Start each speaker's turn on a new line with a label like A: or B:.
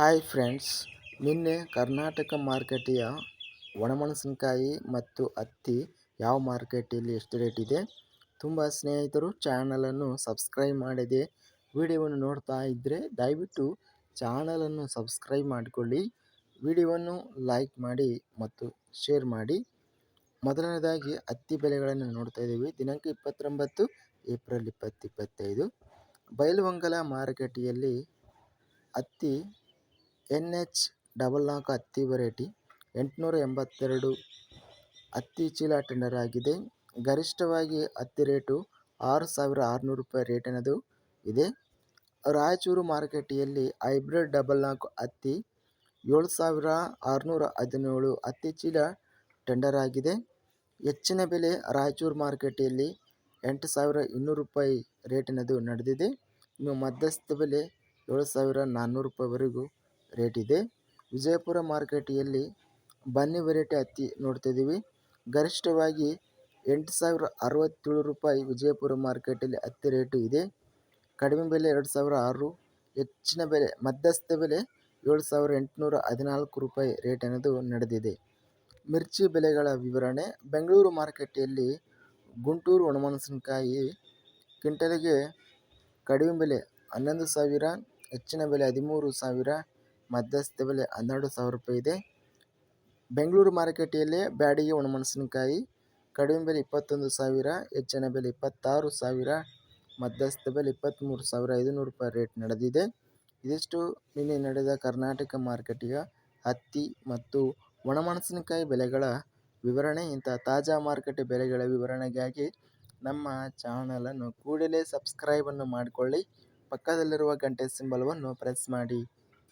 A: Hi friends, ನಿನ್ನೆ ಕರ್ನಾಟಕ ಮಾರ್ಕೆಟಿಯ ಒಣಮೆಣಸಿನಕಾಯಿ ಮತ್ತು ಹತ್ತಿ ಯಾವ ಮಾರ್ಕೆಟಲ್ಲಿ ಎಷ್ಟು ರೇಟ್ ಇದೆ? ತುಂಬ ಸ್ನೇಹಿತರು ಚಾನಲನ್ನು ಸಬ್ಸ್ಕ್ರೈಬ್ ಮಾಡಿದೆ. ವಿಡಿಯೋವನ್ನು ನೋಡ್ತಾ ಇದ್ದರೆ ದಯವಿಟ್ಟು ಚಾನಲನ್ನು ಸಬ್ಸ್ಕ್ರೈಬ್ ಮಾಡಿಕೊಳ್ಳಿ. ವಿಡಿಯೋವನ್ನು ಲೈಕ್ ಮಾಡಿ ಮತ್ತು ಶೇರ್ ಮಾಡಿ. ಮೊದಲನೇದಾಗಿ ಹತ್ತಿ ಬೆಲೆಗಳನ್ನು ನೋಡ್ತಾ ಇದ್ದೀವಿ. ದಿನಾಂಕ ಇಪ್ಪತ್ತೊಂಬತ್ತು ಏಪ್ರಿಲ್ ಇಪ್ಪತ್ತು ಇಪ್ಪತ್ತೈದು. ಮಾರುಕಟ್ಟೆಯಲ್ಲಿ ಹತ್ತಿ ಎನ್ ಎಚ್ ಡಬಲ್ ನಾಲ್ಕು ಹತ್ತಿ ವೆರೈಟಿ, ಎಂಟುನೂರ ಎಂಬತ್ತೆರಡು ಹತ್ತಿ ಚೀಲ ಟೆಂಡರ್ ಆಗಿದೆ. ಗರಿಷ್ಠವಾಗಿ ಹತ್ತಿ ರೇಟು ಆರು ಸಾವಿರ ಆರುನೂರು ರೂಪಾಯಿ ರೇಟ್ ಅನ್ನೋದು ಇದೆ. ರಾಯಚೂರು ಮಾರುಕಟ್ಟೆಯಲ್ಲಿ ಹೈಬ್ರಿಡ್ ಡಬಲ್ ನಾಲ್ಕು ಹತ್ತಿ ಏಳು ಸಾವಿರ ಆರುನೂರ ಹದಿನೇಳು ಹತ್ತಿ ಚೀಲ ಟೆಂಡರ್ ಆಗಿದೆ. ಹೆಚ್ಚಿನ ಬೆಲೆ ರಾಯಚೂರು ಮಾರುಕಟ್ಟೆಯಲ್ಲಿ ಎಂಟು ಸಾವಿರ ಇನ್ನೂರು ರೂಪಾಯಿ ರೇಟಿನದು ನಡೆದಿದೆ. ಇನ್ನು ಮಧ್ಯಸ್ಥ ಬೆಲೆ ಏಳು ಸಾವಿರ ನಾನ್ನೂರು ರೂಪಾಯಿವರೆಗೂ ರೇಟ್ ಇದೆ. ವಿಜಯಪುರ ಮಾರ್ಕೆಟಿಯಲ್ಲಿ ಬನ್ನಿ ವೆರೈಟಿ ಹತ್ತಿ ನೋಡ್ತಿದ್ದೀವಿ. ಗರಿಷ್ಠವಾಗಿ ಎಂಟು ಸಾವಿರ ಅರವತ್ತೇಳು ರೂಪಾಯಿ ವಿಜಯಪುರ ಮಾರ್ಕೆಟಲ್ಲಿ ಹತ್ತಿ ರೇಟು ಇದೆ. ಕಡಿಮೆ ಬೆಲೆ ಎರಡು ಸಾವಿರ ಆರು ಹೆಚ್ಚಿನ ಬೆಲೆ ಮಧ್ಯಸ್ಥ ಬೆಲೆ ಏಳು ಸಾವಿರ ಎಂಟುನೂರ ಹದಿನಾಲ್ಕು ರೂಪಾಯಿ ರೇಟ್ ಅನ್ನೋದು ನಡೆದಿದೆ. ಮಿರ್ಚಿ ಬೆಲೆಗಳ ವಿವರಣೆ. ಬೆಂಗಳೂರು ಮಾರುಕಟ್ಟೆಯಲ್ಲಿ ಗುಂಟೂರು ಒಣಮೆಣಸಿನಕಾಯಿ ಕ್ವಿಂಟಲಿಗೆ ಕಡಿಮೆ ಬೆಲೆ ಹನ್ನೊಂದು ಸಾವಿರ, ಹೆಚ್ಚಿನ ಬೆಲೆ ಹದಿಮೂರು ಸಾವಿರ ಮಧ್ಯಸ್ಥ ಬೆಲೆ ಹನ್ನೆರಡು ಸಾವಿರ ರೂಪಾಯಿ ಇದೆ. ಬೆಂಗಳೂರು ಮಾರುಕಟ್ಟೆಯಲ್ಲಿ ಬ್ಯಾಡಿಗೆ ಒಣಮೆಣಸಿನಕಾಯಿ, ಕಡಿಮೆ ಬೆಲೆ ಇಪ್ಪತ್ತೊಂದು ಸಾವಿರ, ಹೆಚ್ಚಿನ ಬೆಲೆ ಇಪ್ಪತ್ತಾರು ಸಾವಿರ, ಮಧ್ಯಸ್ಥ ಬೆಲೆ ಇಪ್ಪತ್ತ್ಮೂರು ಸಾವಿರ ಐದುನೂರು ರೂಪಾಯಿ ರೇಟ್ ನಡೆದಿದೆ. ಇದಿಷ್ಟು ನಿನ್ನೆ ನಡೆದ ಕರ್ನಾಟಕ ಮಾರುಕಟ್ಟೆಯ ಹತ್ತಿ ಮತ್ತು ಒಣಮೆಣಸಿನಕಾಯಿ ಬೆಲೆಗಳ ವಿವರಣೆ. ಇಂಥ ತಾಜಾ ಮಾರುಕಟ್ಟೆ ಬೆಲೆಗಳ ವಿವರಣೆಗಾಗಿ ನಮ್ಮ ಚಾನಲನ್ನು ಕೂಡಲೇ ಸಬ್ಸ್ಕ್ರೈಬನ್ನು ಮಾಡಿಕೊಳ್ಳಿ. ಪಕ್ಕದಲ್ಲಿರುವ ಗಂಟೆ ಸಿಂಬಲವನ್ನು ಪ್ರೆಸ್ ಮಾಡಿ.